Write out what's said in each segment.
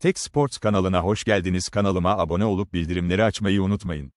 Tek Sports kanalına hoş geldiniz. Kanalıma abone olup bildirimleri açmayı unutmayın.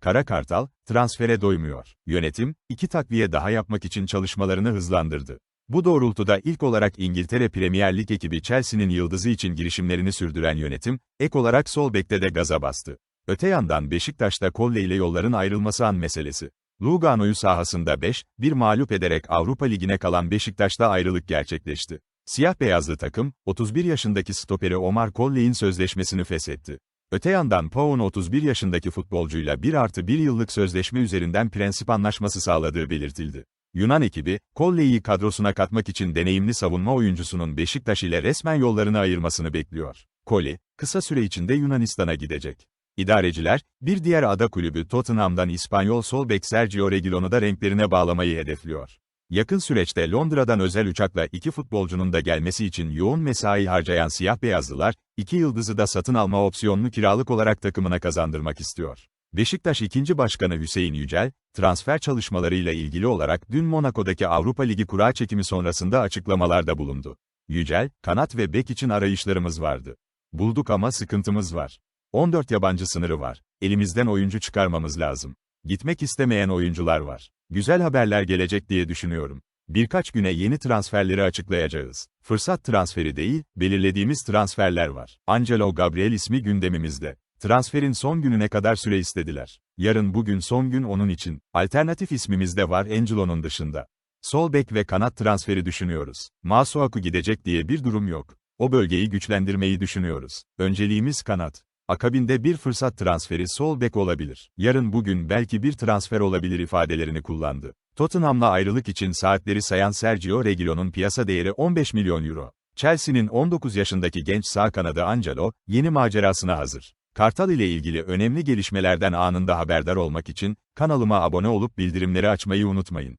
Kara Kartal, transfere doymuyor. Yönetim, iki takviye daha yapmak için çalışmalarını hızlandırdı. Bu doğrultuda ilk olarak İngiltere Premier Lig ekibi Chelsea'nin yıldızı için girişimlerini sürdüren yönetim, ek olarak sol bekte de gaza bastı. Öte yandan Beşiktaş'ta Kolle ile yolların ayrılması an meselesi. Lugano'yu sahasında 5, bir mağlup ederek Avrupa Ligi'ne kalan Beşiktaş'ta ayrılık gerçekleşti. Siyah beyazlı takım, 31 yaşındaki stoperi Omar Colley'in sözleşmesini feshetti. Öte yandan Pau'un 31 yaşındaki futbolcuyla 1 artı 1 yıllık sözleşme üzerinden prensip anlaşması sağladığı belirtildi. Yunan ekibi, Colley'i kadrosuna katmak için deneyimli savunma oyuncusunun Beşiktaş ile resmen yollarını ayırmasını bekliyor. Colley, kısa süre içinde Yunanistan'a gidecek. İdareciler, bir diğer ada kulübü Tottenham'dan İspanyol sol bek Sergio Reguilon'u da renklerine bağlamayı hedefliyor. Yakın süreçte Londra'dan özel uçakla iki futbolcunun da gelmesi için yoğun mesai harcayan siyah beyazlılar, iki yıldızı da satın alma opsiyonlu kiralık olarak takımına kazandırmak istiyor. Beşiktaş 2. Başkanı Hüseyin Yücel, transfer çalışmalarıyla ilgili olarak dün Monaco'daki Avrupa Ligi kura çekimi sonrasında açıklamalarda bulundu. Yücel, kanat ve bek için arayışlarımız vardı. Bulduk ama sıkıntımız var. 14 yabancı sınırı var. Elimizden oyuncu çıkarmamız lazım. Gitmek istemeyen oyuncular var. Güzel haberler gelecek diye düşünüyorum. Birkaç güne yeni transferleri açıklayacağız. Fırsat transferi değil, belirlediğimiz transferler var. Angelo Gabriel ismi gündemimizde. Transferin son gününe kadar süre istediler. Yarın bugün son gün onun için. Alternatif ismimiz de var Angelo'nun dışında. Sol bek ve kanat transferi düşünüyoruz. Masuaku gidecek diye bir durum yok. O bölgeyi güçlendirmeyi düşünüyoruz. Önceliğimiz kanat. Akabinde bir fırsat transferi sol bek olabilir. Yarın bugün belki bir transfer olabilir ifadelerini kullandı. Tottenham'la ayrılık için saatleri sayan Sergio Reguilon'un piyasa değeri 15 milyon euro. Chelsea'nin 19 yaşındaki genç sağ kanadı Angelo, yeni macerasına hazır. Kartal ile ilgili önemli gelişmelerden anında haberdar olmak için, kanalıma abone olup bildirimleri açmayı unutmayın.